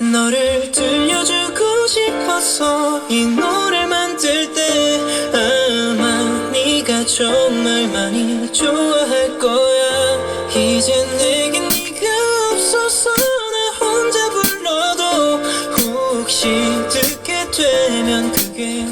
너를 들려주고 싶어서 이 노래 만들 때 아마 네가 정말 많이 좋아할 거야. 이제 내겐 네가 없어서 나 혼자 불러도 혹시 듣게 되면 그게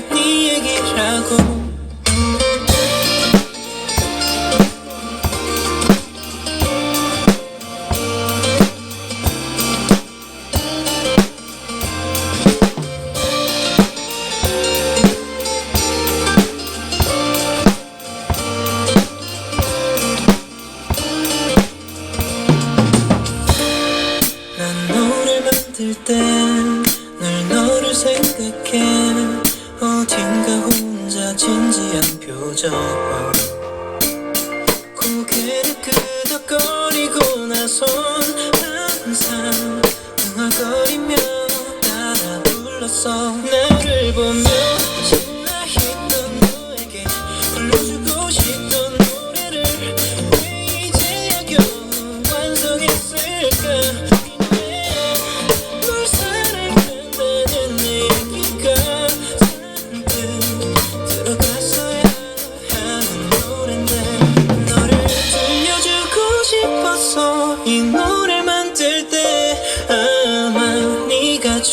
땐늘 너를 생각해. 어딘가 혼자 진지한 표정 고개를 끄덕거리고 나선 항상 흥얼거리며 따라 불렀어 나를 보며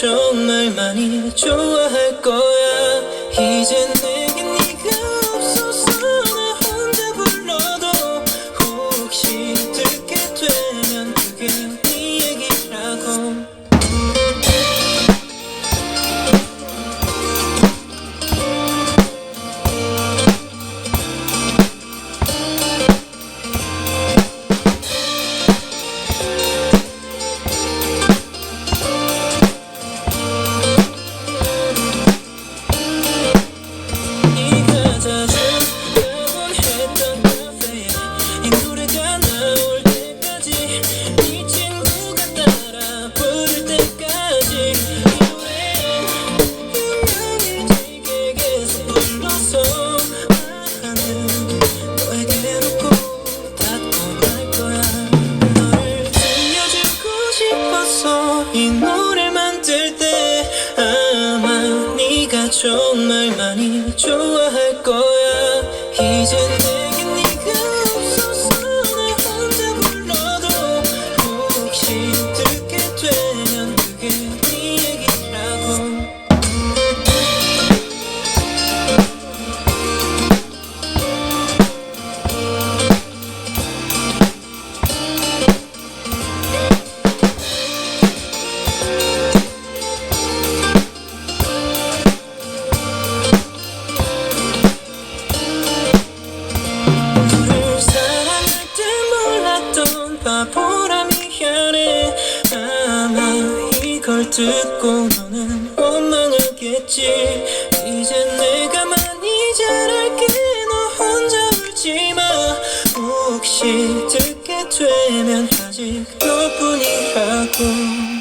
정말 많이 좋아할 거야 정말 많이 좋아할 거야. 이제 바보라 미안해 아마 이걸 듣고 너는 원망하겠지. 이제 내가 많이 잘할게. 너 혼자 울지마. 혹시 듣게 되면 아직 너뿐이라고